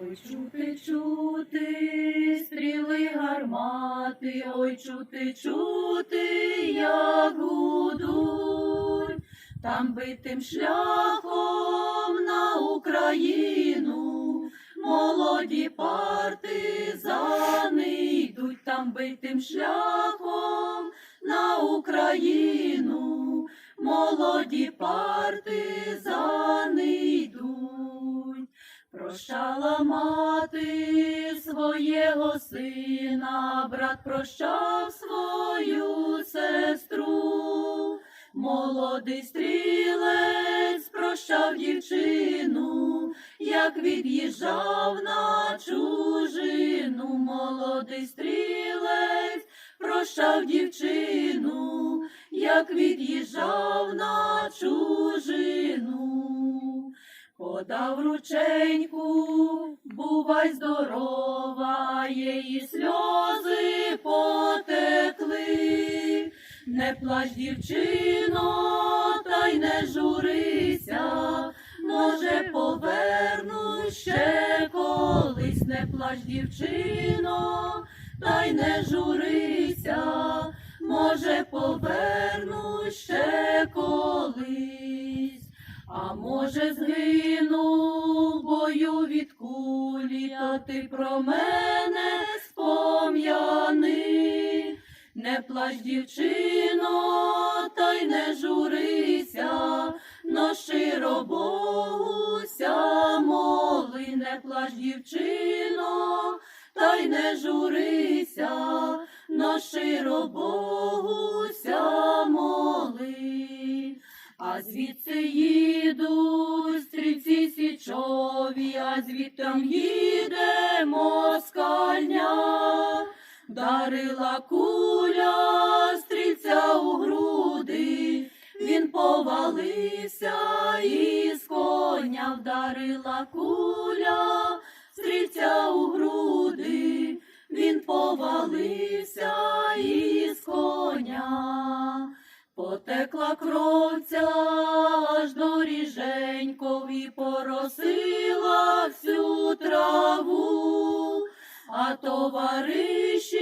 Ой, чути, чути, стріли гармати, ой, чути, чути, як гудуть, там битим шляхом на Україну, молоді партизани йдуть. Там битим шляхом на Україну, молоді партизани йдуть. Прощала мати своєго сина, брат прощав свою сестру, молодий стрілець прощав дівчину, як від'їжджав на чужину, молодий стрілець прощав дівчину, як від'їжджав на чужину. Подав рученьку, бувай здорова, її сльози потекли. Не плач, дівчино, та й не журися, може, поверну ще колись, не плач, дівчино, та й не журися, може, поверну ще колись. А може, згину в бою від ти про мене спом'яни. Не плач, дівчино, та й не журися, но щиро Богуся моли, не плач, дівчино, та й не журися, но щиро Богуся моли. А звідси їдуть звідтам їде москальня, дарила куля стрільця у груди, він повалився із коня, вдарила куля стрільця у груди, він повалився Потекла кровця аж до ріженькові, поросила всю траву, а товариші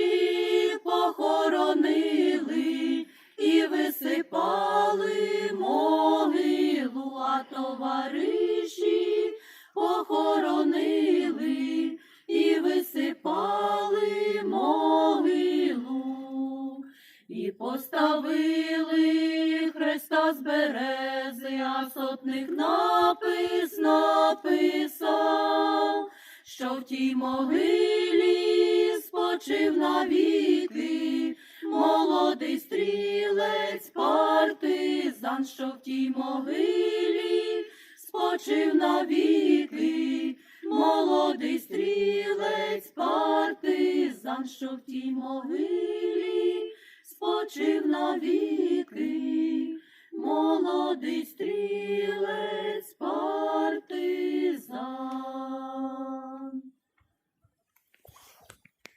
похоронили і висипали могилу, а товариші похоронили і висипали могилу. І поставили з берези, а сотник напис написав, що в тій могилі спочив навіки, молодий стрілець, партизан, що в тій могилі спочив навіки, молодий стрілець, партизан, що в тій могилі спочив навіки, молодий стрілець